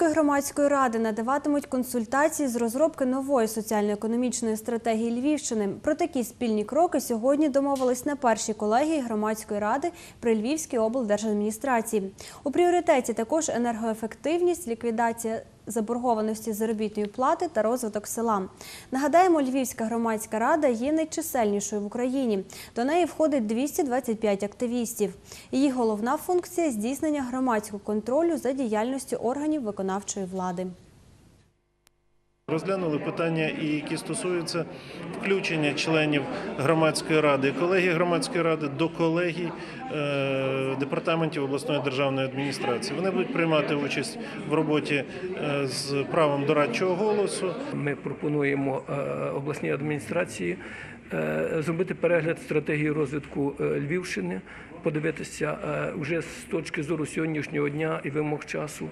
Львівської громадської ради надаватимуть консультації з розробки нової соціально-економічної стратегії Львівщини. Про такі спільні кроки сьогодні домовились на першій колегії громадської ради при Львівській облдержадміністрації. У пріоритеті також енергоефективність, ліквідація заборгованості заробітної плати та розвиток села. Нагадаємо, Львівська громадська рада є найчисельнішою в Україні. До неї входить 225 активістів. Її головна функція здійснення громадського контролю за діяльністю органів виконавчої влади. Розглянули питання, які стосуються включення членів громадської ради, колегії громадської ради до колегій е, департаментів обласної державної адміністрації. Вони будуть приймати участь в роботі е, з правом дорадчого голосу. Ми пропонуємо е, обласній адміністрації зробити перегляд стратегії розвитку Львівщини, подивитися вже з точки зору сьогоднішнього дня і вимог часу,